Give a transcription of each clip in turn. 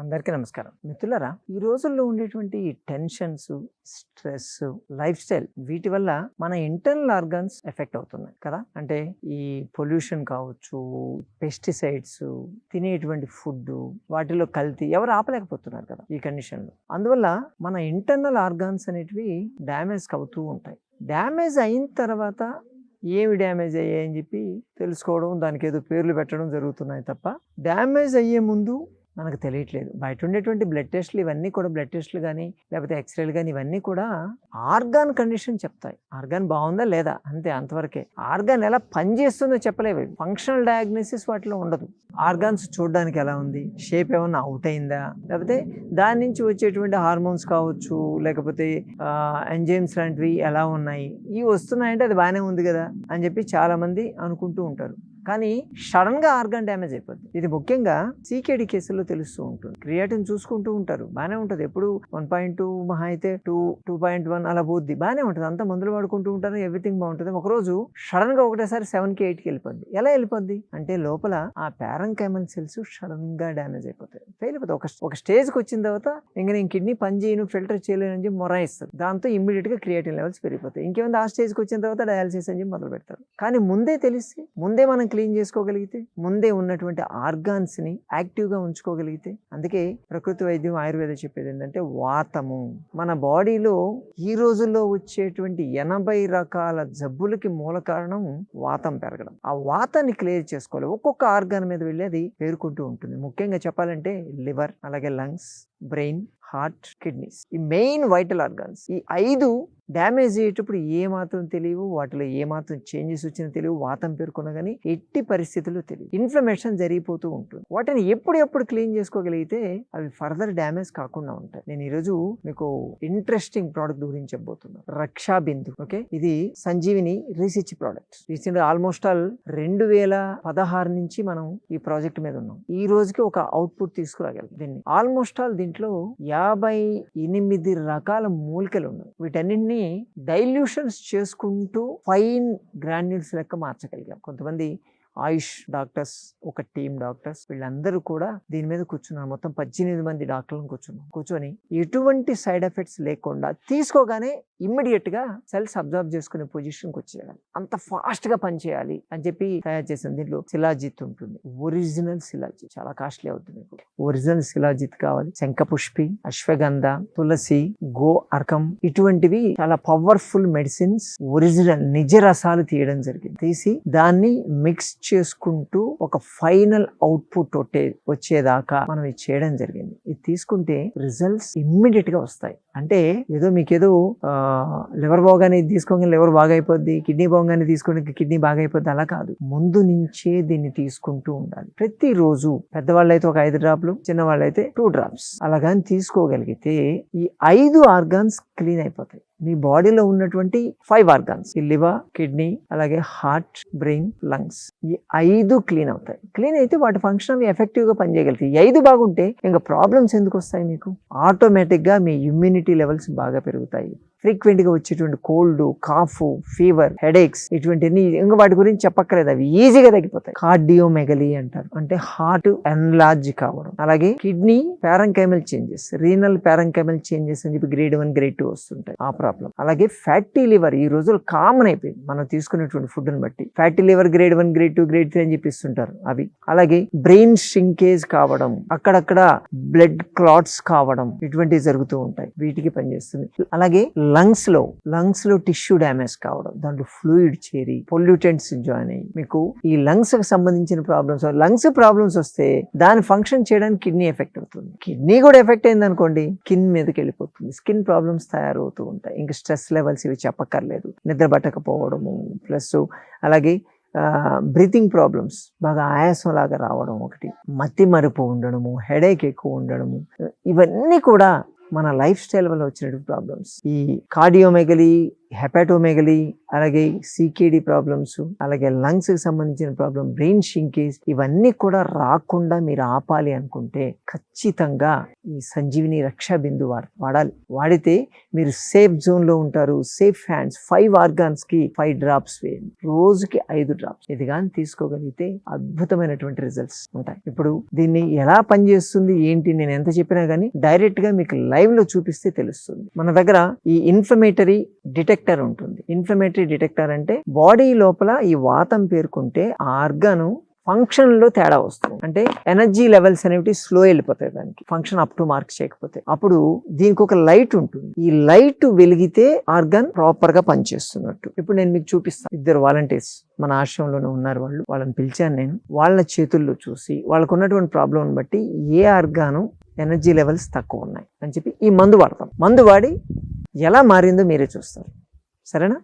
అందరికీ నమస్కారం. మిత్రులారా ఈ రోజుల్లో ఉండేటువంటి టెన్షన్స్ స్ట్రెస్ లైఫ్ స్టైల్ వీటి వల్ల మన ఇంటర్నల్ ఆర్గన్స్ ఎఫెక్ట్ అవుతున్నాయి కదా. అంటే ఈ పొల్యూషన్ కావచ్చు పెస్టిసైడ్స్ తినేటువంటి ఫుడ్ వాటిలో కల్తీ ఎవరు ఆపలేకపోతున్నారు కదా ఈ కండిషన్లో. అందువల్ల మన ఇంటర్నల్ ఆర్గాన్స్ అనేటివి డ్యామేజ్ అవుతూ ఉంటాయి. డ్యామేజ్ అయిన తర్వాత ఏమి డ్యామేజ్ అయ్యాయని చెప్పి తెలుసుకోవడం దానికి ఏదో పేర్లు పెట్టడం జరుగుతున్నాయి తప్ప డ్యామేజ్ అయ్యే ముందు మనకు తెలియట్లేదు. బయట ఉండేటువంటి బ్లడ్ టెస్ట్లు ఇవన్నీ కూడా బ్లడ్ టెస్ట్లు కానీ లేకపోతే ఎక్స్రేలు కానీ ఇవన్నీ కూడా ఆర్గాన్ కండిషన్ చెప్తాయి. ఆర్గాన్ బాగుందా లేదా? అంతే అంతవరకే. ఆర్గాన్ ఎలా పనిచేస్తుందో చెప్పలేవు. ఫంక్షనల్ డయాగ్నోసిస్ వాటిలో ఉండదు. ఆర్గాన్స్ చూడడానికి ఎలా ఉంది? షేప్ ఏమన్నా అవుట్ అయిందా? లేకపోతే దాని నుంచి వచ్చేటువంటి హార్మోన్స్ కావచ్చు లేకపోతే ఎంజైమ్స్ లాంటివి ఎలా ఉన్నాయి? ఇవి వస్తున్నాయంటే అది బాగానే ఉంది కదా? అని చెప్పి చాలామంది అనుకుంటూ ఉంటారు. కానీ సడన్గా డ్యామేజ్ అయిపోద్ది. ఇది ముఖ్యంగా సీకేడి కేసుల్లో తెలుస్తూ ఉంటుంది. క్రియేటిన్ చూసుకుంటూ ఉంటారు. బాగానే ఉంటుంది. ఎప్పుడు వన్ పాయింట్ టూ మహా అయితే టూ టూ పాయింట్ వన్ అలా పోద్ది. బాగానే ఉంటుంది. అంతా మందులు వాడుకుంటూ ఉంటారు. ఎవ్రీథింగ్ బాగుంటుంది. ఒకరోజు సడన్గా ఒకటేసారి సెవెన్కి ఎయిట్కి వెళ్ళిపోద్ది. ఎలా వెళ్ళిపోద్ది? అంటే లోపల ఆ ప్యారంకైమల్ సెల్స్ సడన్గా డ్యామేజ్ అయిపోతాయి. ఫెయిల్ అయిపోతాయి. ఒక ఒక స్టేజ్కి వచ్చిన తర్వాత ఇంకా నేను కిడ్నీ పని చేయను ఫిల్టర్ చేయలేను అని చెప్పి మొరాయిస్తారు దాంతో ఇమ్మీడియట్గా క్రియేటిన్ లెవెల్స్ పెరిగిపోతాయి. ఇంకేమైనా ఆ స్టేజ్కి వచ్చిన తర్వాత డయాలసిస్ అని చెప్పి మొదలు పెడతారు కానీ ముందే తెలిస్తే ముందే మనం క్లీన్ చేసుకోగలిగితే ముందే ఉన్నటువంటి ఆర్గాన్స్ని యాక్టివ్గా ఉంచుకోగలిగితే అందుకే ప్రకృతి వైద్యం ఆయుర్వేద చెప్పేది ఏంటంటే వాతము. మన బాడీలో ఈ రోజుల్లో వచ్చేటువంటి ఎనభై రకాల జబ్బులకి మూల కారణం వాతం పెరగడం. ఆ వాతాన్ని క్లియర్ చేసుకోవాలి. ఒక్కొక్క ఆర్గాన్ మీద వెళ్ళి అది పేరుకుంటూ ఉంటుంది. ముఖ్యంగా చెప్పాలంటే లివర్ అలాగే లంగ్స్ బ్రెయిన్ హార్ట్ కిడ్నీస్. ఈ మెయిన్ వైటల్ ఆర్గాన్స్. ఈ ఐదు డ్యామేజ్ అయ్యేటప్పుడు ఏ మాత్రం తెలియవు వాటిలో ఏ మాత్రం చేంజెస్ వచ్చినా తెలియవు వాతం పేర్కొన్నా కానీ ఎట్టి పరిస్థితుల్లో తెలియదు. ఇన్ఫ్లమేషన్ జరిగిపోతూ ఉంటుంది. వాటిని ఎప్పుడు ఎప్పుడు క్లీన్ చేసుకోగలిగితే అవి ఫర్దర్ డ్యామేజ్ కాకుండా ఉంటాయి. నేను ఈరోజు మీకు ఇంట్రెస్టింగ్ ప్రోడక్ట్ గురించి చెప్పబోతున్నాను. రక్షా బిందు. ఓకే? ఇది Sanjeevini research product. Recent almost all రెండు వేల పదహారు నుంచి మనం ఈ ప్రాజెక్ట్ మీద ఉన్నాం. ఈ రోజుకి ఒక అవుట్పుట్ తీసుకురాగలం దీన్ని. ఆల్మోస్ట్ ఆల్ దీంట్లో యాభై ఎనిమిది రకాల మూలికలు ఉన్నాయి. వీటన్నింటినీ డైల్యూషన్స్ చేసుకుంటూ ఫైన్ గ్రాన్యూల్స్ లెక్క మార్చగలిగాం. కొంతమంది ఆయుష్ డాక్టర్స్ ఒక టీమ్ డాక్టర్స్ వీళ్ళందరూ కూడా దీని మీద కూర్చున్నారు. మొత్తం పద్దెనిమిది మంది డాక్టర్లను కూర్చున్నాం. కూర్చొని ఎటువంటి సైడ్ ఎఫెక్ట్స్ లేకుండా తీసుకోగానే ఇమ్మీడియట్గా సెల్స్ అబ్జర్వ్ చేసుకునే పొజిషన్కి వచ్చేయాలి. అంత ఫాస్ట్గా పనిచేయాలి అని చెప్పి తయారు చేసిన దీంట్లో శిలాజిత్ ఉంటుంది. ఒరిజినల్ శిలాజిత్. చాలా కాస్ట్లీ అవుతుంది ఒరిజినల్ శిలాజిత్ కావాలి. శంఖపుష్పి అశ్వగంధ తులసి గో అర్కం ఇటువంటివి చాలా పవర్ఫుల్ మెడిసిన్స్ ఒరిజినల్ నిజ రసాలు తీయడం జరిగింది. తీసి దాన్ని మిక్స్ చేసుకుంటూ ఒక ఫైనల్ అవుట్పుట్ వచ్చేదాకా మనం ఇది చేయడం జరిగింది. ఇది తీసుకుంటే రిజల్ట్స్ ఇమ్మీడియట్గా వస్తాయి. అంటే ఏదో మీకేదో లివర్ బాగానే ఇది తీసుకోగానే లివర్ బాగా అయిపోద్ది కిడ్నీ బాగానే తీసుకోండి కిడ్నీ బాగా అయిపోద్ది అలా కాదు. ముందు నుంచే దీన్ని తీసుకుంటూ ఉండాలి. ప్రతిరోజు పెద్దవాళ్ళు అయితే ఒక ఐదు డ్రాప్లు చిన్నవాళ్ళు అయితే టూ డ్రాప్స్. అలాగని తీసుకోగలిగితే ఈ ఐదు ఆర్గాన్స్ క్లీన్ అయిపోతాయి. మీ బాడీలో ఉన్నటువంటి ఫైవ్ ఆర్గాన్స్ ఈ లివర్ కిడ్నీ అలాగే హార్ట్ బ్రెయిన్ లంగ్స్ ఈ ఐదు క్లీన్ అవుతాయి. క్లీన్ అయితే వాటి ఫంక్షన్ అవి ఎఫెక్టివ్గా పనిచేయగలుగుతాయి. ఈ ఐదు బాగుంటే ఇంకా ప్రాబ్లమ్స్ ఎందుకు వస్తాయి మీకు? ఆటోమేటిక్గా మీ ఇమ్యూనిటీ లెవెల్స్ బాగా పెరుగుతాయి. ఫ్రీక్వెంట్గా వచ్చేటువంటి కోల్డ్ కాఫ్ ఫీవర్ హెడేక్స్ ఇటువంటివన్నీ ఇంకా వాటి గురించి చెప్పక్కర్లేదు. అవి ఈజీగా తగ్గిపోతాయి. కార్డియోమెగలీ అంటారు. అంటే హార్ట్ ఎన్లార్జ్ కావడం. అలాగే kidney parenchymal changes renal parenchymal changes అని చెప్పి గ్రేడ్ వన్ గ్రేడ్ టూ వస్తుంటాయి. ఆ ప్రాబ్లం అలాగే ఫ్యాటీ లివర్ ఈ రోజులు కామన్ అయిపోయింది. మనం తీసుకునేటువంటి ఫుడ్ని బట్టి. Fatty liver grade one grade two grade three అని చెప్పిస్తుంటారు అవి. అలాగే బ్రెయిన్ షింకేజ్ కావడం. అక్కడక్కడ బ్లడ్ క్లాట్స్ కావడం. ఇటువంటివి జరుగుతూ ఉంటాయి. వీటికి పనిచేస్తుంది. అలాగే లంగ్స్లో లంగ్స్లో టిష్యూ డ్యామేజ్ కావడం దాంట్లో ఫ్లూయిడ్ చేరి పొల్యూటెంట్స్ జాయిన్ అయ్యి మీకు ఈ లంగ్స్కి సంబంధించిన ప్రాబ్లమ్స్ లంగ్స్ ప్రాబ్లమ్స్ వస్తే దాని ఫంక్షన్ చేయడానికి కిడ్నీ ఎఫెక్ట్ అవుతుంది. కిడ్నీ కూడా ఎఫెక్ట్ అయింది అనుకోండి స్కిన్ మీదకి వెళ్ళిపోతుంది స్కిన్ ప్రాబ్లమ్స్ తయారవుతూ ఉంటాయి. ఇంకా స్ట్రెస్ లెవెల్స్ ఇవి చెప్పక్కర్లేదు. నిద్ర పట్టకపోవడము ప్లస్ అలాగే బ్రీతింగ్ ప్రాబ్లమ్స్ బాగా ఆయాసం లాగా రావడం ఒకటి. మతి మరుపు ఉండడము హెడేక్ ఎక్కువ ఉండడము ఇవన్నీ కూడా మన లైఫ్ స్టైల్ వల్ల వచ్చినటువంటి ప్రాబ్లమ్స్ ఈ కార్డియోమెగలీ హెపాటోమెగలీ అలాగే సీకేడీ ప్రాబ్లమ్స్ అలాగే లంగ్స్కి సంబంధించిన ప్రాబ్లం బ్రెయిన్ షింకేజ్ ఇవన్నీ కూడా రాకుండా మీరు ఆపాలి అనుకుంటే ఖచ్చితంగా ఈ సంజీవిని రక్షా బిందు వాడ వాడాలి. వాడితే మీరు సేఫ్ జోన్లో ఉంటారు సేఫ్ హ్యాండ్స్ ఫైవ్ ఆర్గాన్స్కి ఫైవ్ డ్రాప్స్ వేయండి. రోజుకి ఐదు డ్రాప్స్ ఇది కానీ తీసుకోగలిగితే అద్భుతమైనటువంటి రిజల్ట్స్ ఉంటాయి. ఇప్పుడు దీన్ని ఎలా పనిచేస్తుంది ఏంటి నేను ఎంత చెప్పినా కానీ డైరెక్ట్గా మీకు లైవ్లో చూపిస్తే తెలుస్తుంది. మన దగ్గర ఈ ఇన్ఫ్లమేటరీ డిటెక్టర్ ఉంటుంది. ఇన్ఫ్లమేటరీ డిటెక్టర్ అంటే బాడీ లోపల ఈ వాతం పేర్కొంటే ఆ ఆర్గాను ఫంక్షన్లో తేడా వస్తుంది. అంటే ఎనర్జీ లెవెల్స్ అనేవి స్లో వెళ్ళిపోతాయి దానికి. ఫంక్షన్ అప్ టు మార్క్ చేయకపోతే. అప్పుడు దీనికి ఒక లైట్ ఉంటుంది. ఈ లైట్ వెలిగితే ఆర్గాన్ ప్రాపర్గా పనిచేస్తున్నట్టు. ఇప్పుడు నేను మీకు చూపిస్తాను. ఇద్దరు వాలంటీర్స్ మన ఆశ్రమంలోనే ఉన్నారు వాళ్ళు. వాళ్ళని పిలిచాను నేను. వాళ్ళ చేతుల్లో చూసి వాళ్ళకు ఉన్నటువంటి ప్రాబ్లం బట్టి ఏ ఆర్గాను ఎనర్జీ లెవెల్స్ తక్కువ ఉన్నాయి అని చెప్పి ఈ మందు వాడతాం. మందు వాడి ఎలా మారిందో మీరే చూస్తారు. సరేనా?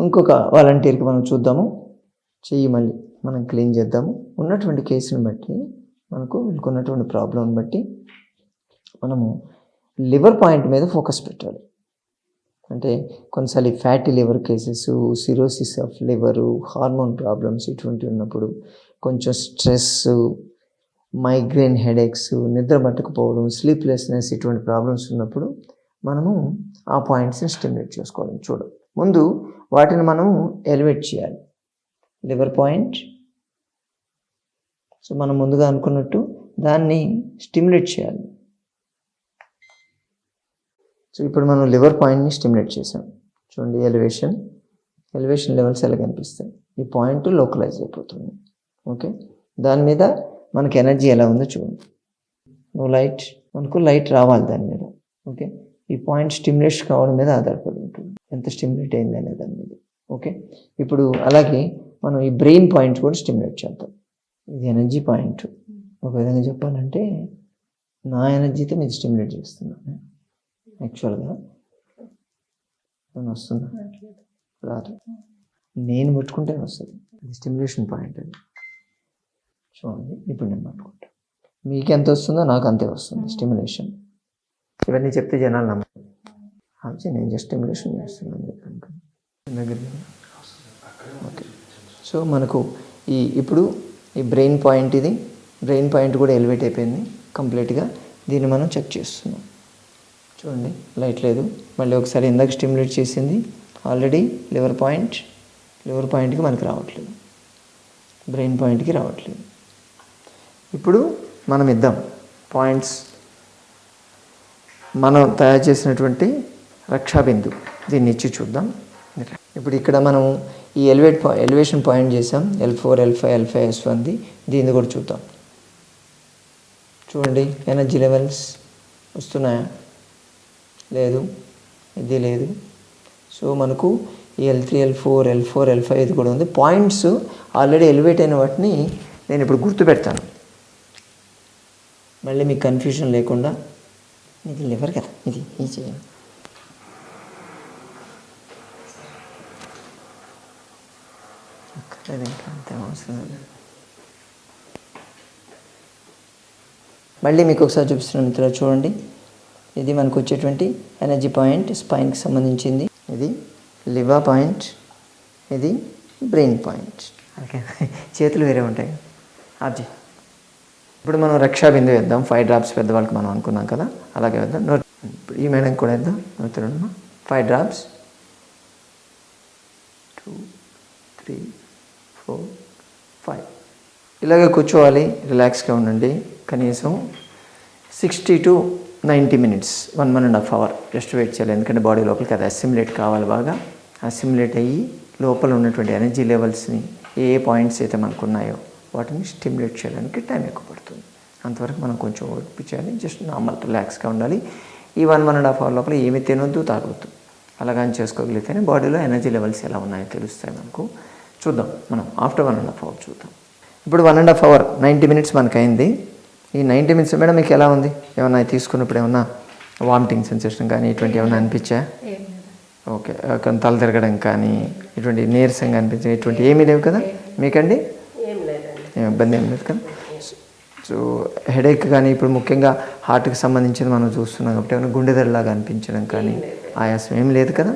ఇంకొక వాలంటీర్కి మనం చూద్దాము. చెయ్యి మళ్ళీ మనం క్లీన్ చేద్దాము. ఉన్నటువంటి కేసుని బట్టి మనకు వీళ్ళకి ఉన్నటువంటి ప్రాబ్లంని బట్టి మనము లివర్ పాయింట్ మీద ఫోకస్ పెట్టాలి. అంటే కొన్నిసార్లు fatty liver cases cirrhosis of liver hormone problems ఇటువంటి ఉన్నప్పుడు కొంచెం స్ట్రెస్ మైగ్రేన్ హెడేక్స్ నిద్ర పట్టకపోవడం స్లీప్లెస్నెస్ ఇటువంటి ప్రాబ్లమ్స్ ఉన్నప్పుడు మనము ఆ పాయింట్స్ని స్టిమ్యులేట్ చేసుకోవాలి. చూడు. ముందు వాటిని మనం ఎలివేట్ చేయాలి. Liver point. సో మనం ముందుగా అనుకున్నట్టు దాన్ని స్టిమ్యులేట్ చేయాలి. సో ఇప్పుడు మనం లివర్ పాయింట్ని స్టిమ్యులేట్ చేసాం. చూడండి ఎలివేషన్. ఎలివేషన్ లెవెల్స్ ఎలా కనిపిస్తాయి? ఈ పాయింట్ లోకలైజ్ అయిపోతుంది. ఓకే? దాని మీద మనకి ఎనర్జీ ఎలా ఉందో చూడండి. నువ్వు లైట్ మనకు లైట్ రావాలి దాని మీద. ఓకే? ఈ పాయింట్ స్టిమ్యులేట్ కావడం మీద ఆధారపడి ఎంత స్టిమ్యులేట్ అయింది అనే దాని మీద. ఓకే ఇప్పుడు అలాగే మనం ఈ బ్రెయిన్ పాయింట్ కూడా స్టిమ్యులేట్ చేద్దాం. ఇది ఎనర్జీ పాయింట్ ఒక విధంగా చెప్పాలంటే నా ఎనర్జీతో మీరు స్టిమ్యులేట్ చేస్తున్నాను యాక్చువల్గా నేను వస్తున్నా రాదు. నేను పట్టుకుంటే వస్తుంది. అది స్టిమ్యులేషన్ పాయింట్ అది చూడండి. ఇప్పుడు నేను పట్టుకుంటా మీకు ఎంత వస్తుందో నాకు అంతే వస్తుంది స్టిమ్యులేషన్ ఇవన్నీ చెప్తే జనాలు నమ్మరు. అది నేను జస్ట్ స్టిమ్యులేషన్ చేస్తున్నాను చెప్పాను దగ్గర ఓకే. సో మనకు ఈ ఇప్పుడు ఈ బ్రెయిన్ పాయింట్ ఇది. బ్రెయిన్ పాయింట్ కూడా ఎలివేట్ అయిపోయింది కంప్లీట్గా దీన్ని మనం చెక్ చేస్తున్నాం. చూడండి లైట్ లేదు. మళ్ళీ ఒకసారి ఇందాక స్టిమ్యులేట్ చేసింది. ఆల్రెడీ లివర్ పాయింట్ లివర్ పాయింట్కి మనకి రావట్లేదు. బ్రెయిన్ పాయింట్కి రావట్లేదు. ఇప్పుడు మనం ఇద్దాం. పాయింట్స్ మనం తయారు చేసినటువంటి రక్షాబిందు. దీన్ని ఇచ్చి చూద్దాం. ఇప్పుడు ఇక్కడ మనం ఈ ఎలివేట్ ఎలివేషన్ పాయింట్ చేసాం. L four L five L five S వన్ది దీన్ని కూడా చూద్దాం. చూడండి ఎనర్జీ లెవెల్స్ వస్తున్నాయా? లేదు. ఇది లేదు. సో మనకు ఈ L three L four L four L five ఇది కూడా ఉంది. పాయింట్స్ ఆల్రెడీ ఎలివేట్ అయిన వాటిని నేను ఇప్పుడు గుర్తు పెడతాను. మళ్ళీ మీకు కన్ఫ్యూజన్ లేకుండా ఇది లివర్ కదా? ఇది ఈ చేయండి. అక్కర్లేదు ఇంకా అంతే అవసరం లేదు మళ్ళీ మీకు ఒకసారి చూపిస్తున్నాను మిత్రులు చూడండి. ఇది మనకు వచ్చేటువంటి ఎనర్జీ పాయింట్ స్పైన్కి సంబంధించింది. ఇది లివర్ పాయింట్ ఇది బ్రెయిన్ పాయింట్ ఓకే చేతులు వేరే ఉంటాయి. ఆర్జీ ఇప్పుడు మనం రక్షా బిందు వేద్దాం. ఫైవ్ డ్రాప్స్ పెద్దవాళ్ళకి మనం అనుకున్నాం కదా. అలాగే వేద్దాం. నో ఇప్పుడు ఈ మేడం కూడా వేద్దాం. నోతులమ్మా five drops two three four five ఇలాగే కూర్చోవాలి రిలాక్స్గా ఉండండి. కనీసం sixty to ninety minutes one one and half hour just wait చేయాలి. ఎందుకంటే బాడీ లోపలికి అది అసిమ్యులేట్ కావాలి బాగా. అసిమ్యులేట్ అయ్యి లోపల ఉన్నటువంటి ఎనర్జీ లెవెల్స్ని ఏ పాయింట్స్ అయితే మనకు ఉన్నాయో వాటిని స్టిమ్యులేట్ చేయడానికి టైం ఎక్కువ పడుతుంది. అంతవరకు మనం కొంచెం ఓడిపించాలి జస్ట్ నార్మల్ రిలాక్స్గా ఉండాలి. ఈ one one and half hour లోపల ఏమి తినొద్దు తాగొద్దు. అలాగని చేసుకోగలిగితేనే బాడీలో ఎనర్జీ లెవెల్స్ ఎలా ఉన్నాయో తెలుస్తాయి మనకు. చూద్దాం మనం after one and half hour చూద్దాం. ఇప్పుడు one and half hour ninety minutes మనకు అయింది ఈ నైంటీ మినిట్స్ మేడం మీకు ఎలా ఉంది? ఏమన్నా తీసుకున్నప్పుడు ఏమన్నా వామిటింగ్ సెన్సేషన్ కానీ ఇటువంటి ఏమన్నా అనిపించా? ఓకే కొంత తల తిరగడం కానీ ఇటువంటి నీరసంగా అనిపించే ఇటువంటి ఏమీ లేవు కదా? మీకండి? ఏం ఇబ్బంది ఏం లేదు కదా? సో హెడేక్ కానీ ఇప్పుడు ముఖ్యంగా హార్ట్కి సంబంధించింది మనం చూస్తున్నాం కాబట్టి ఏమైనా గుండె దడలాగా అనిపించడం కానీ ఆయాసం ఏం లేదు కదా?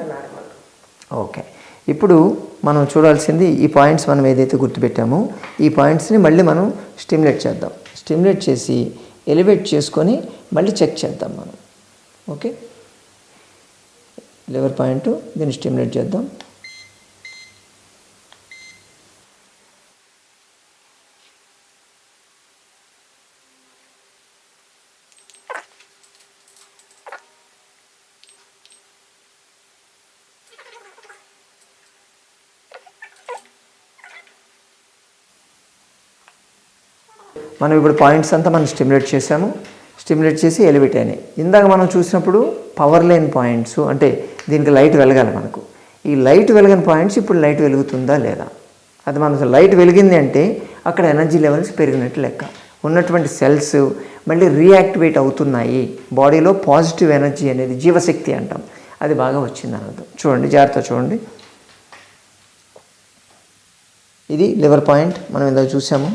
ఓకే ఇప్పుడు మనం చూడాల్సింది ఈ పాయింట్స్ మనం ఏదైతే గుర్తుపెట్టామో ఈ పాయింట్స్ని మళ్ళీ మనం స్టిమ్యులేట్ చేద్దాం. స్టిమ్యులేట్ చేసి ఎలివేట్ చేసుకొని మళ్ళీ చెక్ చేద్దాం మనం. ఓకే? లివర్ పాయింట్ దీన్ని స్టిమ్యులేట్ చేద్దాం. మనం ఇప్పుడు పాయింట్స్ అంతా మనం స్టిమ్యులేట్ చేసాము స్టిమ్యులేట్ చేసి ఎలివేట్ అయినాయి. ఇందాక మనం చూసినప్పుడు పవర్ లైన్ పాయింట్స్ అంటే దీనికి లైట్ వెలగాలి మనకు. ఈ లైట్ వెలగని పాయింట్స్ ఇప్పుడు లైట్ వెలుగుతుందా లేదా? అది మనకు లైట్ వెలిగింది అంటే అక్కడ ఎనర్జీ లెవెల్స్ పెరిగినట్టు లెక్క. ఉన్నటువంటి సెల్స్ మళ్ళీ రీయాక్టివేట్ అవుతున్నాయి. బాడీలో పాజిటివ్ ఎనర్జీ అనేది జీవశక్తి అంటాం. అది బాగా వచ్చింది అన్నది చూడండి జాగ్రత్త చూడండి. ఇది లివర్ పాయింట్. మనం ఇందాక చూసాము.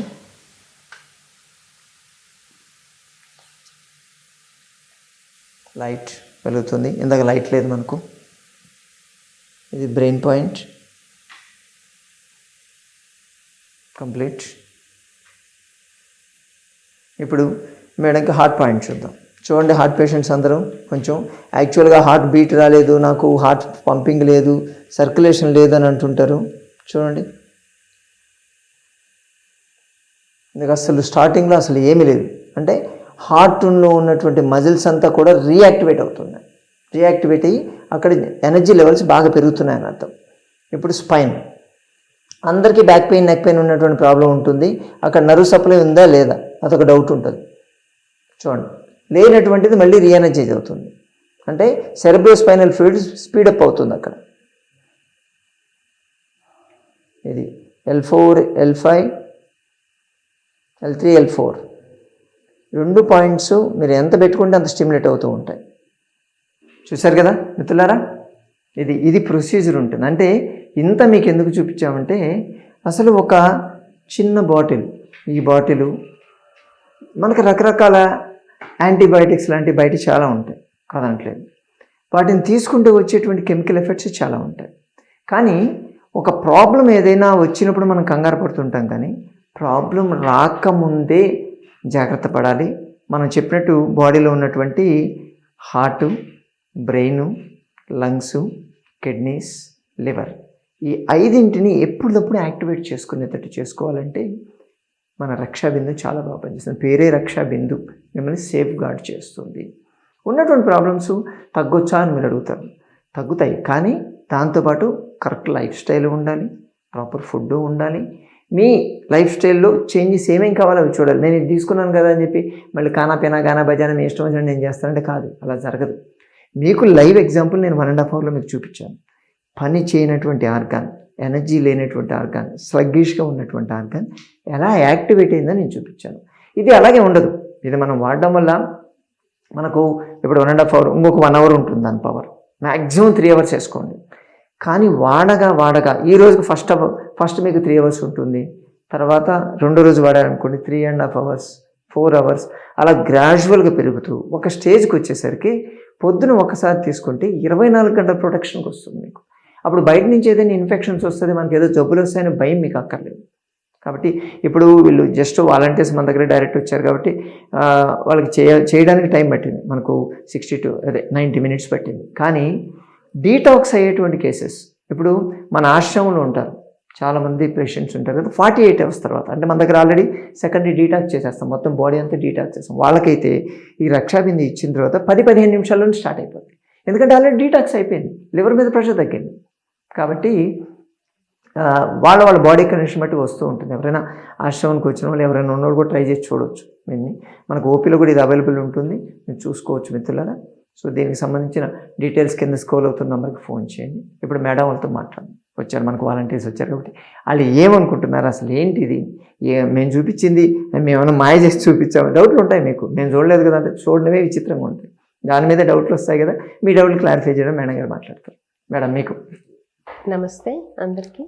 లైట్ వెలుగుతుంది. ఇందాక లైట్ లేదు మనకు. ఇది బ్రెయిన్ పాయింట్. కంప్లీట్. ఇప్పుడు మేడంకి హార్ట్ పాయింట్ చూద్దాం. చూడండి హార్ట్ పేషెంట్స్ అందరూ కొంచెం యాక్చువల్గా హార్ట్ బీట్ రాలేదు నాకు హార్ట్ పంపింగ్ లేదు సర్క్యులేషన్ లేదు అని అంటుంటారు. చూడండి. ఇందుకు అసలు స్టార్టింగ్లో అసలు ఏమీ లేదు. అంటే హార్ట్లో ఉన్నటువంటి మజిల్స్ అంతా కూడా రీయాక్టివేట్ అవుతున్నాయి. రియాక్టివేట్ అయ్యి అక్కడ ఎనర్జీ లెవెల్స్ బాగా పెరుగుతున్నాయి అర్థం. ఇప్పుడు స్పైన్. అందరికీ బ్యాక్ పెయిన్ నెక్ పెయిన్ ఉన్నటువంటి ప్రాబ్లం ఉంటుంది. అక్కడ నర్వ్ సప్లై ఉందా లేదా? అదొక డౌట్ ఉంటుంది. చూడండి. లేనటువంటిది మళ్ళీ రీఎనర్జైజ్ అవుతుంది. అంటే సెరబ్రో స్పైనల్ ఫ్లూయిడ్ స్పీడప్ అవుతుంది అక్కడ. ఇది L four L five L three L four రెండు పాయింట్స్ మీరు ఎంత పెట్టుకుంటే అంత స్టిమ్యులేట్ అవుతూ ఉంటాయి. చూశారు కదా మిత్రులారా? ఇది ఇది ప్రొసీజర్ ఉంటుంది. అంటే ఇంత మీకు ఎందుకు చూపించామంటే అసలు ఒక చిన్న బాటిల్ ఈ బాటిల్ మనకు రకరకాల యాంటీబయాటిక్స్ లాంటి బయట చాలా ఉంటాయి. కాదనట్లేదు. వాటిని తీసుకుంటూ వచ్చేటువంటి కెమికల్ ఎఫెక్ట్స్ చాలా ఉంటాయి. కానీ ఒక ప్రాబ్లం ఏదైనా వచ్చినప్పుడు మనం కంగారు పడుతుంటాం కానీ ప్రాబ్లం రాకముందే జాగ్రత్త పడాలి. మనం చెప్పినట్టు బాడీలో ఉన్నటువంటి heart brain lungs kidneys liver ఈ ఐదింటిని ఎప్పుడప్పుడు యాక్టివేట్ చేసుకునేటట్టు చేసుకోవాలంటే మన రక్షా బిందు చాలా బాగా పనిచేస్తుంది. పేరే రక్షా బిందు మిమ్మల్ని సేఫ్ గార్డ్ చేస్తుంది. ఉన్నటువంటి ప్రాబ్లమ్స్ తగ్గొచ్చా అని మీరు అడుగుతారు. తగ్గుతాయి. కానీ దాంతోపాటు కరెక్ట్ లైఫ్ స్టైల్ ఉండాలి. ప్రాపర్ ఫుడ్ ఉండాలి. మీ లైఫ్ స్టైల్లో చేంజెస్ ఏమేమి కావాలో అవి చూడాలి. నేను ఇది తీసుకున్నాను కదా అని చెప్పి మళ్ళీ కానా పినా గానా బజానా మీ ఇష్టం వచ్చిన నేను చేస్తానంటే కాదు అలా జరగదు. మీకు లైవ్ ఎగ్జాంపుల్ నేను వన్ అండ్ హాఫ్ అవర్లో మీకు చూపించాను. పని చేయనటువంటి ఆర్గాన్ ఎనర్జీ లేనటువంటి ఆర్గాన్ స్లగ్గిష్గా ఉన్నటువంటి ఆర్గాన్ ఎలా యాక్టివేట్ అయిందని నేను చూపించాను. ఇది అలాగే ఉండదు. ఇది మనం వాడడం వల్ల మనకు ఇప్పుడు వన్ అండ్ హాఫ్ అవర్ ఇంకొక వన్ అవర్ ఉంటుంది దాని పవర్ మ్యాక్సిమం త్రీ అవర్స్ వేసుకోండి కానీ వాడగా వాడగా ఈ రోజుకి ఫస్ట్ అవర్ ఫస్ట్ మీకు త్రీ అవర్స్ ఉంటుంది. తర్వాత రెండో రోజు వాడారనుకోండి three and half hours four hours అలా గ్రాడ్యువల్గా పెరుగుతూ ఒక స్టేజ్కి వచ్చేసరికి పొద్దున ఒకసారి తీసుకుంటే ఇరవై నాలుగు గంటల ప్రొటెక్షన్కి వస్తుంది మీకు. అప్పుడు బయట నుంచి ఏదైనా ఇన్ఫెక్షన్స్ వస్తుంది మనకి ఏదో జబ్బులు వస్తాయని భయం మీకు అక్కర్లేదు. కాబట్టి ఇప్పుడు వీళ్ళు జస్ట్ వాలంటీర్స్ మన దగ్గర డైరెక్ట్ వచ్చారు కాబట్టి వాళ్ళకి చేయ చేయడానికి టైం పట్టింది. మనకు సిక్స్టీ టు అదే నైంటీ మినిట్స్ పట్టింది. కానీ డీటాక్స్ అయ్యేటువంటి కేసెస్ ఇప్పుడు మన ఆశ్రమంలో ఉంటారు. చాలామంది పేషెంట్స్ ఉంటారు కదా ఫార్టీ ఎయిట్ అవర్స్ తర్వాత. అంటే మన దగ్గర ఆల్రెడీ సెకండరీ డీటాక్స్ చేసేస్తాం. మొత్తం బాడీ అంతా డీటాక్స్ చేస్తాం. వాళ్ళకైతే ఈ రక్షాబింది ఇచ్చిన తర్వాత పది పదిహేను నిమిషాల్లో స్టార్ట్ అయిపోతుంది. ఎందుకంటే ఆల్రెడీ డీటాక్స్ అయిపోయింది. లివర్ మీద ప్రెషర్ తగ్గింది. కాబట్టి వాళ్ళ వాళ్ళ బాడీ కండిషన్ బట్టి వస్తూ ఉంటుంది. ఎవరైనా ఆశ్రమానికి వచ్చిన వాళ్ళు ఎవరైనా ఉన్నోళ్ళు కూడా ట్రై చేసి చూడవచ్చు దీన్ని మనకు ఓపీలో కూడా ఇది అవైలబుల్ ఉంటుంది. మీరు చూసుకోవచ్చు మిత్రులారా. సో దీనికి సంబంధించిన డీటెయిల్స్ కింద స్కోల్ అవుతున్న నెంబర్కి ఫోన్ చేయండి. ఇప్పుడు మేడం వాళ్ళతో మాట్లాడండి వచ్చారు మనకు వాలంటీర్స్ వచ్చారు కాబట్టి వాళ్ళు ఏమనుకుంటున్నారు? అసలు ఏంటిది? ఏ మేము చూపించింది మేమేమైనా మాయ చేసి చూపించాము? డౌట్లు ఉంటాయి మీకు. మేము చూడలేదు కదా అంటే చూడడమే విచిత్రంగా ఉంటుంది. దాని మీద డౌట్లు వస్తాయి కదా మీ డౌట్లు క్లారిఫై చేయడం మేడం గారు మాట్లాడతారు. మేడం మీకు. నమస్తే అందరికీ.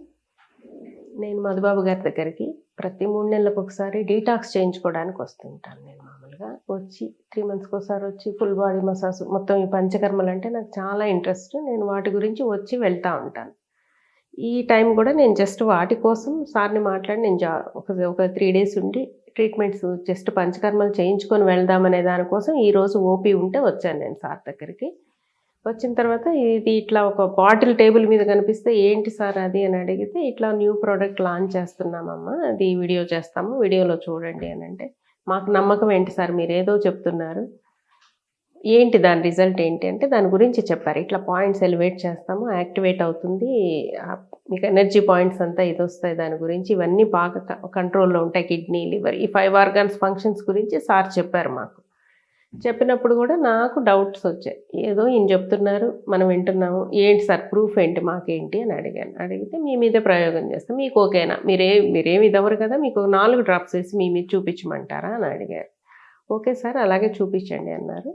నేను మధుబాబు గారి దగ్గరికి ప్రతి మూడు నెలలకు ఒకసారి డీటాక్స్ చేయించుకోవడానికి వస్తుంటాను నేను మామూలుగా. వచ్చి త్రీ మంత్స్కి ఒకసారి వచ్చి ఫుల్ బాడీ మసాజ్ మొత్తం ఈ పంచకర్మలు అంటే నాకు చాలా ఇంట్రెస్ట్ నేను వాటి గురించి వచ్చి వెళ్తూ ఉంటాను. ఈ టైం కూడా నేను జస్ట్ వాటి కోసం సార్ని మాట్లాడి నేను జా ఒక ఒక త్రీ డేస్ ఉండి ట్రీట్మెంట్స్ జస్ట్ పంచకర్మలు చేయించుకొని వెళ్దామనే దానికోసం ఈరోజు ఓపీ ఉంటే వచ్చాను నేను సార్ దగ్గరికి. వచ్చిన తర్వాత ఇది ఇట్లా ఒక బాటిల్ టేబుల్ మీద కనిపిస్తే ఏంటి సార్ అది అని అడిగితే ఇట్లా న్యూ ప్రోడక్ట్ లాంచ్ చేస్తున్నామమ్మా అది వీడియో చేస్తాము వీడియోలో చూడండి అని అంటే మాకు నమ్మకం ఏంటి సార్ మీరు ఏదో చెప్తున్నారు. ఏంటి దాని రిజల్ట్ ఏంటి అంటే దాని గురించి చెప్పారు. ఇట్లా పాయింట్స్ ఎలివేట్ చేస్తాము యాక్టివేట్ అవుతుంది. మీకు ఎనర్జీ పాయింట్స్ అంతా ఇది వస్తాయి దాని గురించి. ఇవన్నీ బాగా కంట్రోల్లో ఉంటాయి కిడ్నీ లివర్. ఈ ఫైవ్ ఆర్గాన్స్ ఫంక్షన్స్ గురించి సార్ చెప్పారు మాకు. చెప్పినప్పుడు కూడా నాకు డౌట్స్ వచ్చాయి. ఏదో ఈయన చెప్తున్నారు మనం వింటున్నాము. ఏంటి సార్ ప్రూఫ్ ఏంటి మాకేంటి అని అడిగాను. అడిగితే మీ మీదే ప్రయోగం చేస్తాం. మీకు ఓకేనా? మీరే మీరేమి ఇదవరు కదా మీకు ఒక నాలుగు డ్రాప్స్ వేసి మీ మీద చూపించమంటారా అని అడిగారు. ఓకే సార్ అలాగే చూపించండి అన్నారు.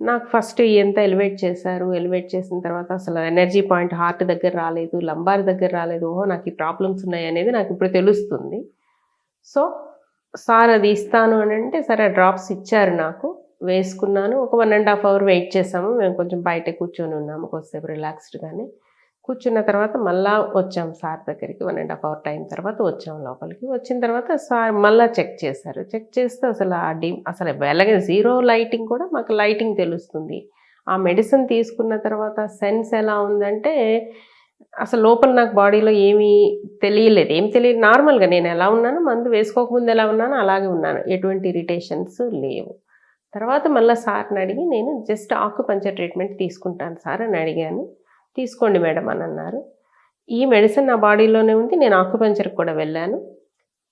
నాకు ఫస్ట్ ఎంత ఎలివేట్ చేశారు. ఎలివేట్ చేసిన తర్వాత అసలు ఎనర్జీ పాయింట్ హార్ట్ దగ్గర రాలేదు లంబార్ దగ్గర రాలేదు. ఓహో నాకు ఈ ప్రాబ్లమ్స్ ఉన్నాయి అనేది నాకు ఇప్పుడు తెలుస్తుంది. సో సార్ అది ఇస్తాను అని అంటే సరే డ్రాప్స్ ఇచ్చారు నాకు. వేసుకున్నాను. ఒక one and half hour wait చేసాము మేము కొంచెం బయట కూర్చొని ఉన్నాము కొద్దిసేపు రిలాక్స్డ్గానే. కూర్చున్న తర్వాత మళ్ళా వచ్చాం సార్ దగ్గరికి one and half hour time తర్వాత వచ్చాం లోపలికి. వచ్చిన తర్వాత సార్ మళ్ళీ చెక్ చేశారు. చెక్ చేస్తే అసలు ఆ డీ అసలు వెలగ జీరో లైటింగ్ కూడా మాకు లైటింగ్ తెలుస్తుంది. ఆ మెడిసిన్ తీసుకున్న తర్వాత సెన్స్ ఎలా ఉందంటే అసలు లోపల నాకు బాడీలో ఏమీ తెలియలేదు. ఏం తెలియదు. నార్మల్గా నేను ఎలా ఉన్నాను మందు వేసుకోకముందు ఎలా ఉన్నానో అలాగే ఉన్నాను. ఎటువంటి ఇరిటేషన్స్ లేవు. తర్వాత మళ్ళీ సార్ని అడిగి నేను జస్ట్ ఆకుపంచర్ ట్రీట్మెంట్ తీసుకుంటాను సార్ అని అడిగాను. తీసుకోండి మేడం అని అన్నారు. ఈ మెడిసిన్ నా బాడీలోనే ఉంది నేను ఆకుపెంచర్కి కూడా వెళ్ళాను.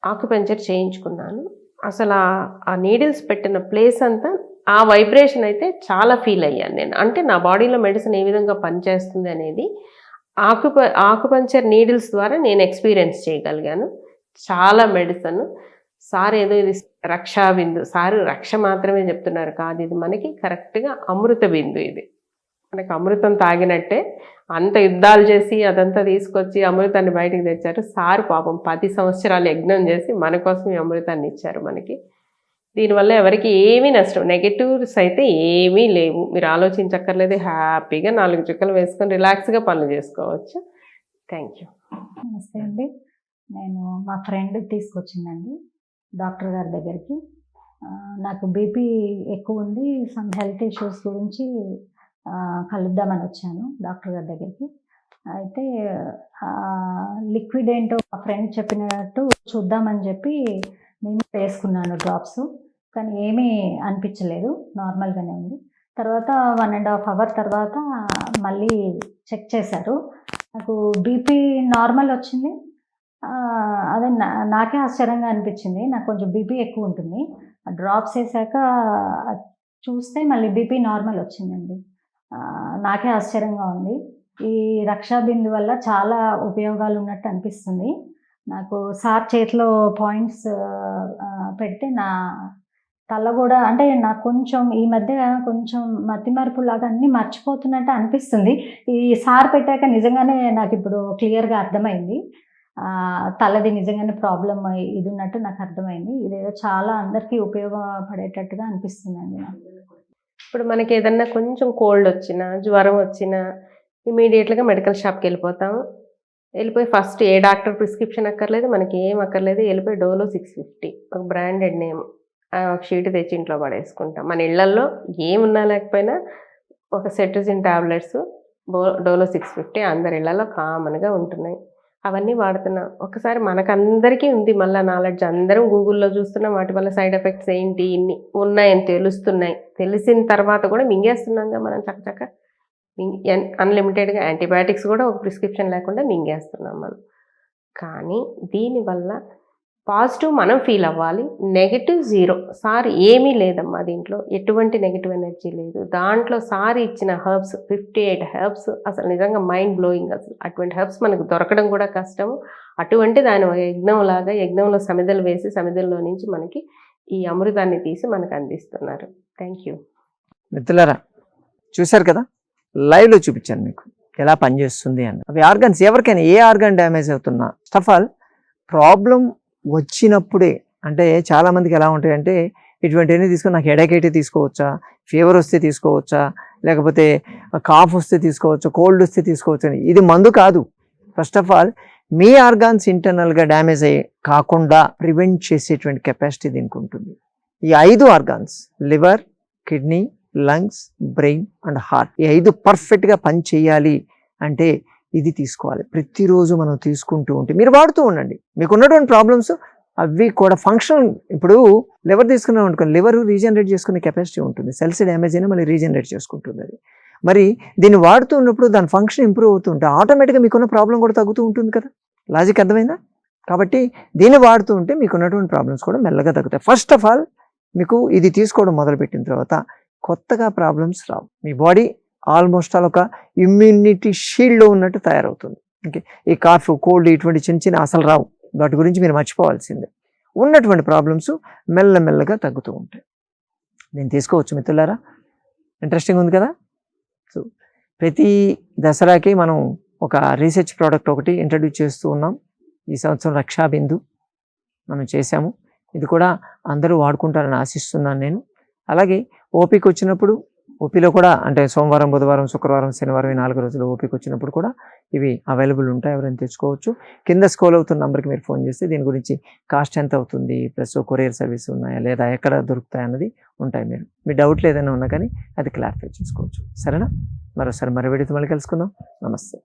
ఆకుపంచర్ చేయించుకున్నాను. అసలు ఆ- ఆ నీడిల్స్ పెట్టిన ప్లేస్ అంతా ఆ వైబ్రేషన్ అయితే చాలా ఫీల్ అయ్యాను నేను. అంటే నా బాడీలో మెడిసిన్ ఏ విధంగా పనిచేస్తుంది అనేది ఆకుప ఆకుపంచర్ నీడిల్స్ ద్వారా నేను ఎక్స్పీరియన్స్ చేయగలిగాను. చాలా మెడిసిన్. సార్ ఏదో ఇది రక్షా బిందు సార్ రక్ష మాత్రమే చెప్తున్నారు కాదు ఇది మనకి కరెక్ట్గా అమృత బిందు ఇది. మనకు అమృతం తాగినట్టే అంత యుద్ధాలు చేసి అదంతా తీసుకొచ్చి అమృతాన్ని బయటికి తెచ్చారు. సార్ పాపం పది సంవత్సరాలు యజ్ఞం చేసి మన కోసం ఈ అమృతాన్ని ఇచ్చారు మనకి. దీనివల్ల ఎవరికి ఏమీ నష్టం నెగటివ్స్ అయితే ఏమీ లేవు. మీరు ఆలోచించక్కర్లేదు హ్యాపీగా నాలుగు చుక్కలు వేసుకొని రిలాక్స్గా పనులు చేసుకోవచ్చు. Thank you. నమస్తే అండి. నేను మా ఫ్రెండ్ తీసుకొచ్చిందండి డాక్టర్ గారి దగ్గరికి. నాకు బీపీ ఎక్కువ ఉంది సమ్ హెల్త్ ఇష్యూస్ గురించి కలుద్దామని వచ్చాను డాక్టర్ గారి దగ్గరికి. అయితే లిక్విడ్ ఏంటో మా ఫ్రెండ్ చెప్పినట్టు చూద్దామని చెప్పి నేను వేసుకున్నాను డ్రాప్స్. కానీ ఏమీ అనిపించలేదు నార్మల్గానే ఉంది. తర్వాత వన్ అండ్ హాఫ్ అవర్ తర్వాత మళ్ళీ చెక్ చేశారు. నాకు బీపీ నార్మల్ వచ్చింది. అదే నా నాకే ఆశ్చర్యంగా అనిపించింది. నాకు కొంచెం బీపీ ఎక్కువ ఉంటుంది. డ్రాప్స్ వేసాక చూస్తే మళ్ళీ బీపీ నార్మల్ వచ్చిందండి. నాకే ఆశ్చర్యంగా ఉంది. ఈ రక్షా బిందు వల్ల చాలా ఉపయోగాలు ఉన్నట్టు అనిపిస్తుంది. నాకు సార్ చేతిలో పాయింట్స్ పెడితే నా తల కూడా అంటే నాకు కొంచెం ఈ మధ్య కొంచెం మతిమరుపు లాగా అన్నీ మర్చిపోతున్నట్టు అనిపిస్తుంది. ఈ సార్ పెట్టాక నిజంగానే నాకు ఇప్పుడు క్లియర్గా అర్థమైంది. తలది నిజంగానే ప్రాబ్లం ఇది ఉన్నట్టు నాకు అర్థమైంది. ఇదేదో చాలా అందరికీ ఉపయోగపడేటట్టుగా అనిపిస్తుందండి నాకు. ఇప్పుడు మనకి ఏదన్నా కొంచెం కోల్డ్ వచ్చినా జ్వరం వచ్చినా ఇమీడియట్గా మెడికల్ షాప్కి వెళ్ళిపోతాము వెళ్ళిపోయి ఫస్ట్ ఏ డాక్టర్ ప్రిస్క్రిప్షన్ అక్కర్లేదు మనకి ఏం అక్కర్లేదు వెళ్ళిపోయి డోలో సిక్స్ ఫిఫ్టీ ఒక బ్రాండెడ్ నేమ్. ఒక షీట్ తెచ్చి ఇంట్లో పడేసుకుంటాం. మన ఇళ్ళల్లో ఏమున్నా లేకపోయినా ఒక cetirizine tablets Dolo six fifty అందరి ఇళ్ళలో కామన్గా ఉంటున్నాయి. అవన్నీ వాడుతున్నాం. ఒకసారి మనకందరికీ ఉంది మళ్ళీ నాలెడ్జ్ అందరం గూగుల్లో చూస్తున్నాం వాటి వల్ల సైడ్ ఎఫెక్ట్స్ ఏంటి ఇన్ని ఉన్నాయని తెలుస్తున్నాయి. తెలిసిన తర్వాత కూడా మింగేస్తున్నాంగా మనం చక్కచక్క. అన్లిమిటెడ్గా యాంటీబయాటిక్స్ కూడా ఒక ప్రిస్క్రిప్షన్ లేకుండా మింగేస్తున్నాం మనం. కానీ దీనివల్ల పాజిటివ్ మనం ఫీల్ అవ్వాలి నెగిటివ్ జీరో. సార్ ఏమీ లేదమ్మా దీంట్లో ఎటువంటి నెగిటివ్ ఎనర్జీ లేదు. దాంట్లో సార్ ఇచ్చిన హెర్బ్స్ ఫిఫ్టీ ఎయిట్ హెర్బ్స్ అసలు నిజంగా మైండ్ బ్లోయింగ్ అసలు. అటువంటి హెర్బ్స్ మనకు దొరకడం కూడా కష్టం అటువంటి దాని యజ్ఞంలాగా యజ్ఞంలో సమిదలు వేసి సమిదల్లో నుంచి మనకి ఈ అమృతాన్ని తీసి మనకు అందిస్తున్నారు. థ్యాంక్ యూ మిత్రులారా చూశారు కదా? లైవ్లో చూపించాను మీకు. ఎలా పనిచేస్తుంది అని అవి ఆర్గన్స్ ఎవరికైనా ఏ ఆర్గన్ డ్యామేజ్ అవుతున్నా ఫస్ట్ ఆఫ్ ఆల్ ప్రాబ్లం వచ్చినప్పుడే అంటే చాలామందికి ఎలా ఉంటాయంటే ఇటువంటివన్నీ తీసుకొని నాకు ఎడకైతే తీసుకోవచ్చా? ఫీవర్ వస్తే తీసుకోవచ్చా? లేకపోతే కాఫ్ వస్తే తీసుకోవచ్చు? కోల్డ్ వస్తే తీసుకోవచ్చు అని. ఇది మందు కాదు. ఫస్ట్ ఆఫ్ ఆల్ మీ ఆర్గాన్స్ ఇంటర్నల్గా డ్యామేజ్ అయ్యి కాకుండా ప్రివెంట్ చేసేటువంటి కెపాసిటీ దీనికి ఉంటుంది. ఈ ఐదు organs liver kidney lungs brain and heart ఈ ఐదు పర్ఫెక్ట్గా పని చేయాలి అంటే ఇది తీసుకోవాలి. ప్రతిరోజు మనం తీసుకుంటూ ఉంటే మీరు వాడుతూ ఉండండి. మీకు ఉన్నటువంటి ప్రాబ్లమ్స్ అవి కూడా ఫంక్షన్ ఇప్పుడు లివర్ తీసుకున్నాం అనుకోండి. లివర్ రీజనరేట్ చేసుకునే కెపాసిటీ ఉంటుంది. సెల్స్ డ్యామేజ్ అయినా మళ్ళీ రీజనరేట్ చేసుకుంటుంది అది. మరి దీన్ని వాడుతూ ఉన్నప్పుడు దాని ఫంక్షన్ ఇంప్రూవ్ అవుతూ ఉంటే ఆటోమేటిక్గా మీకున్న ప్రాబ్లం కూడా తగ్గుతూ ఉంటుంది కదా? లాజిక్ అర్థమైందా? కాబట్టి దీన్ని వాడుతూ ఉంటే మీకు ఉన్నటువంటి ప్రాబ్లమ్స్ కూడా మెల్లగా తగ్గుతాయి. ఫస్ట్ ఆఫ్ ఆల్ మీకు ఇది తీసుకోవడం మొదలుపెట్టిన తర్వాత కొత్తగా ప్రాబ్లమ్స్ రావు. మీ బాడీ ఆల్మోస్ట్ ఆల్ ఒక ఇమ్యూనిటీ షీల్డ్లో ఉన్నట్టు తయారవుతుంది. ఓకే? ఈ కాఫ్ కోల్డ్ ఇటువంటి చిన్న చిన్న అసలు రావు. వాటి గురించి మీరు మర్చిపోవాల్సిందే. ఉన్నటువంటి ప్రాబ్లమ్స్ మెల్లమెల్లగా తగ్గుతూ ఉంటాయి. నేను తీసుకోవచ్చు మిత్రులారా? ఇంట్రెస్టింగ్ ఉంది కదా? సో ప్రతి దసరాకి మనం ఒక రీసెర్చ్ ప్రోడక్ట్ ఒకటి ఇంట్రడ్యూస్ చేస్తూ ఉన్నాం. ఈ సంవత్సరం రక్షాబిందు మనం చేశాము. ఇది కూడా అందరూ వాడుకుంటారని ఆశిస్తున్నాను నేను. అలాగే ఓపిక వచ్చినప్పుడు ఓపీలో కూడా అంటే సోమవారం బుధవారం శుక్రవారం శనివారం ఈ నాలుగు రోజులు ఓపీకి వచ్చినప్పుడు కూడా ఇవి అవైలబుల్ ఉంటాయి. ఎవరైనా తెచ్చుకోవచ్చు. కింద స్కోల్ అవుతున్న నెంబర్కి మీరు ఫోన్ చేస్తే దీని గురించి కాస్ట్ ఎంత అవుతుంది? ప్లస్ కొరియర్ సర్వీస్ ఉన్నాయా? లేదా ఎక్కడ దొరుకుతాయి? అన్నది ఉంటాయి మీరు. మీ డౌట్లు ఏదైనా ఉన్నా కానీ అది క్లారిఫై చేసుకోవచ్చు. సరేనా? మరోసారి మరో వీడితో మళ్ళీ కలుసుకుందాం. నమస్తే.